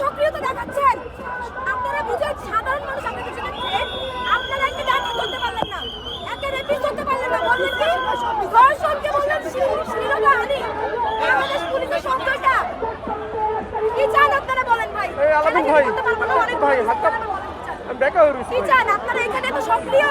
সক্রিয়তা দেখাচ্ছেন আপনারা বুঝেন সাধারণ মানুষ আপনাদের কাছে আপনারা একটা ডাকা করতে পারলেন না একটা রেপিং করতে পারলেন না বললেন কি ধর্ষণকে বললেন শ্লীলতাহানি বাংলাদেশ পুলিশের শব্দটা কি চান? আপনারা বলেন ভাই ভাই, হাতটা- রয়েছি কি চান আপনারা এখানে তো সক্রিয়?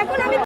এখন আমি